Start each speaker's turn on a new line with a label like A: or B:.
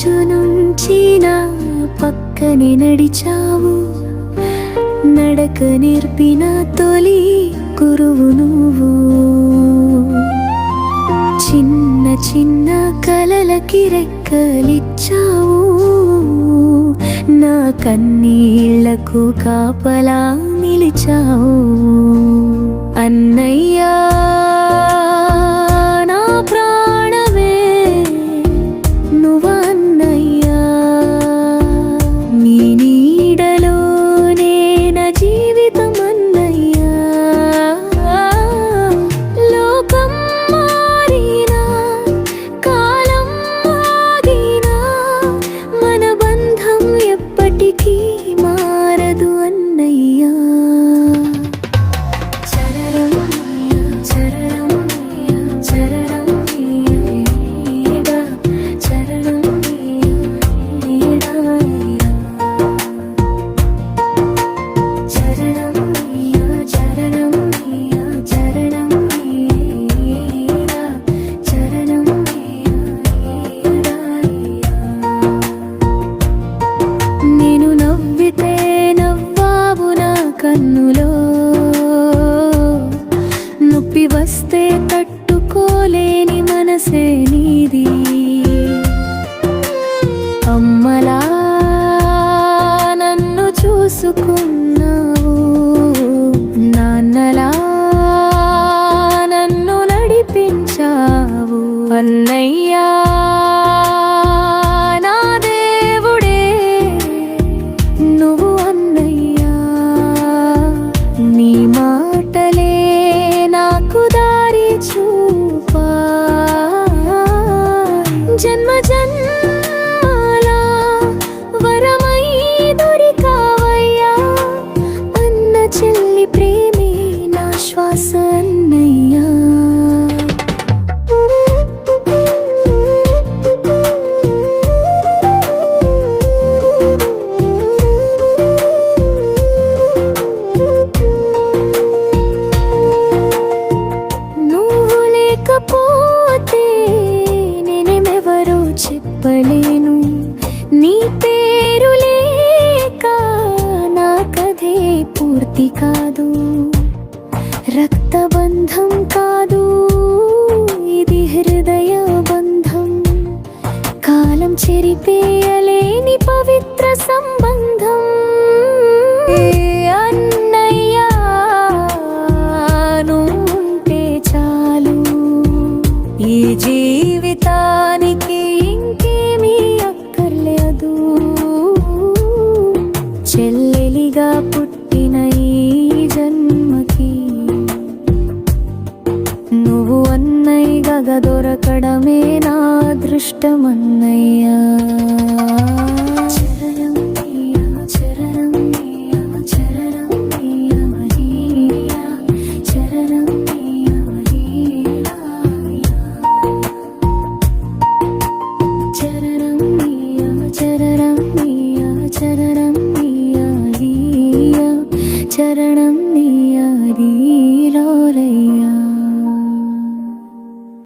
A: రోజు నుంచి నా పక్కనే నడిచావు. నడక నేర్పిన తొలి గురువు నువ్వు. చిన్న చిన్న కలలకి రెక్కలిచ్చావు నా కన్నీళ్ళకు కాపలా నిలిచావు. అన్నయ్యా! అమ్మలా నన్ను చూసుకున్నావు అన్నయ్యా నువ్వు లేకపోతే నేనేమెవరో చెప్పలేను. నీ పేరు లేక నా కథే పూర్తి కాదు. రక్తబంధం కాదు ఇది హృదయ బంధం. కాలం చెరిపేయలేని పవిత్ర సంబంధం. ఏ చాలు. ఈ జీవితానికి ఇంకేమీ అక్కర్లేదు. చెల్లెలిగా అన్నయ్యగా దొరకడమే నా అదృష్టమన్నయ్యా. చరణం నీ